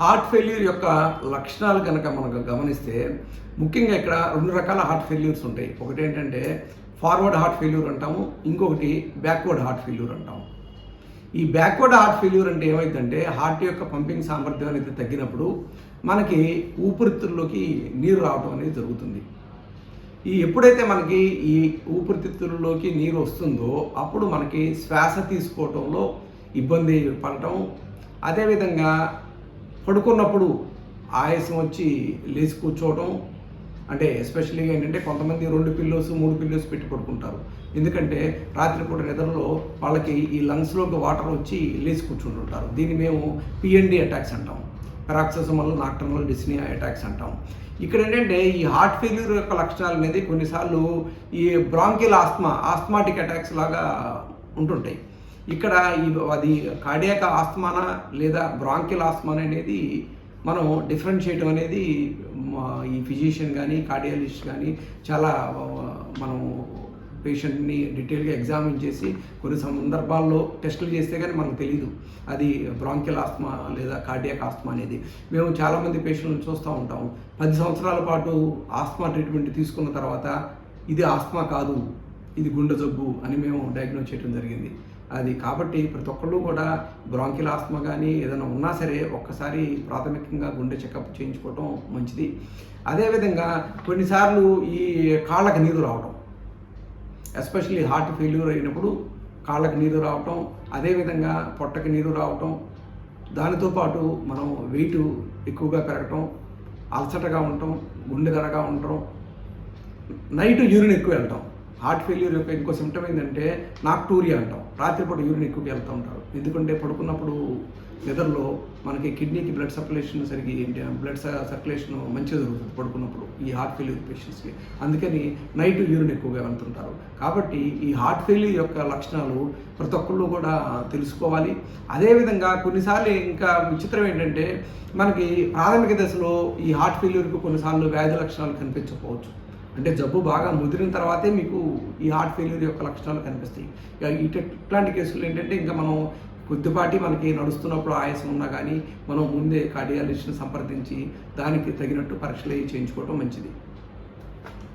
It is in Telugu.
హార్ట్ ఫెయిల్యూర్ యొక్క లక్షణాలు కనుక మనకు గమనిస్తే ముఖ్యంగా ఇక్కడ రెండు రకాల హార్ట్ ఫెయిల్యూర్స్ ఉంటాయి. ఒకటి ఏంటంటే ఫార్వర్డ్ హార్ట్ ఫెయిల్యూర్ అంటాము. ఇంకొకటి బ్యాక్వర్డ్ హార్ట్ ఫెయిల్యూర్ అంటాము. ఈ బ్యాక్వర్డ్ హార్ట్ ఫెయిల్యూర్ అంటే ఏమైందంటే హార్ట్ యొక్క పంపింగ్ సామర్థ్యం అనేది తగ్గినప్పుడు మనకి ఊపిరితిత్తుల్లోకి నీరు రావడం అనేది జరుగుతుంది. ఈ ఎప్పుడైతే మనకి ఈ ఊపిరితిత్తుల్లోకి నీరు వస్తుందో అప్పుడు మనకి శ్వాస తీసుకోవటంలో ఇబ్బంది పడటం. అదేవిధంగా పడుకున్నప్పుడు ఆయాసం వచ్చి లేచి కూర్చోవటం అంటే ఎస్పెషల్లీగా ఏంటంటే కొంతమంది రెండు పిల్లోస్ మూడు పిల్లోస్ పెట్టి పడుకుంటారు. ఎందుకంటే రాత్రిపూట నిద్రలో వాళ్ళకి ఈ లంగ్స్లోకి వాటర్ వచ్చి లేచి కూర్చుంటుంటారు. దీన్ని మేము పిఎన్డి అటాక్స్ అంటాం. పెరాక్సోసమల్ నాక్టర్మల్ డిస్నియా అటాక్స్ అంటాం. ఇక్కడ ఏంటంటే ఈ హార్ట్ ఫెయిల్యూర్ యొక్క లక్షణాలు అనేది కొన్నిసార్లు ఈ బ్రాంకిల్ ఆస్మా ఆస్మాటిక్ అటాక్స్ లాగా ఉంటుంటాయి. ఇక్కడ ఈ అది కార్డియాక ఆస్మానా లేదా బ్రాంకిల్ ఆస్మాన అనేది మనం డిఫరెంట్ అనేది మా ఈ ఫిజిషియన్ కానీ కార్డియాలజిస్ట్ కానీ చాలా మనం పేషెంట్ని డీటెయిల్గా ఎగ్జామిన్ చేసి కొన్ని సందర్భాల్లో టెస్టులు చేస్తే కానీ మనకు తెలియదు అది బ్రాంకిల్ ఆస్మా లేదా కార్డియాక్ ఆస్మా అనేది. మేము చాలామంది పేషెంట్లను చూస్తూ ఉంటాము పది సంవత్సరాల పాటు ఆస్మా ట్రీట్మెంట్ తీసుకున్న తర్వాత ఇది ఆస్మా కాదు ఇది గుండె జబ్బు అని మేము డయాగ్నోస్ చేయడం జరిగింది. అది కాబట్టి ప్రతి ఒక్కళ్ళు కూడా బ్రాంకిల్ ఆస్మా కానీ ఏదైనా ఉన్నా సరే ఒక్కసారి ప్రాథమికంగా గుండె చెకప్ చేయించుకోవటం మంచిది. అదేవిధంగా కొన్నిసార్లు ఈ కాళ్ళకు నీరు రావడం ఎస్పెషల్లీ హార్ట్ ఫెయిల్యూర్ అయినప్పుడు కాళ్ళకు నీరు రావటం అదేవిధంగా పొట్టకి నీరు రావటం దానితో పాటు మనం వెయిట్ ఎక్కువగా పెరగటం అలసటగా ఉండటం గుండె దడగా ఉండటం నైట్ యూరిన్ ఎక్కువ వెళ్తాం. హార్ట్ ఫెయిల్యూర్ యొక్క ఇంకో సిమ్టమ్ ఏంటంటే నాక్టూరియా అంటాం. రాత్రిపూట యూరిన్ ఎక్కువ వెళ్తూ ఉంటారు. ఎందుకంటే పడుకున్నప్పుడు నిద్రలో మనకి కిడ్నీకి బ్లడ్ సర్క్యులేషన్ సరిగ్గా ఏంటి బ్లడ్ సర్క్యులేషన్ మంచిగా జరుగుతుంది పడుకున్నప్పుడు ఈ హార్ట్ ఫెయిల్యూర్ పేషెంట్స్కి అందుకని నైట్ యూరిన్ ఎక్కువగా వెళ్తుంటారు. కాబట్టి ఈ హార్ట్ ఫెయిల్యూర్ యొక్క లక్షణాలు ప్రతి ఒక్కళ్ళు కూడా తెలుసుకోవాలి. అదేవిధంగా కొన్నిసార్లు ఇంకా విచిత్రం ఏంటంటే మనకి ప్రాథమిక దశలో ఈ హార్ట్ ఫెయిల్యూర్కి కొన్నిసార్లు వ్యాధి లక్షణాలు కనిపించకపోవచ్చు. అంటే జబ్బు బాగా ముదిరిన తర్వాతే మీకు ఈ హార్ట్ ఫెయిల్యూర్ యొక్క లక్షణాలు కనిపిస్తాయి. ఇక ఇట- ఇట్లాంటి కేసులు ఏంటంటే ఇంకా మనం కొద్దిపాటి మనకి నడుస్తున్నప్పుడు ఆయాసం ఉన్నా కానీ మనం ముందే కార్డియాలజిస్ట్ని సంప్రదించి దానికి తగినట్టు పరీక్షలు చేయించుకోవడం మంచిది.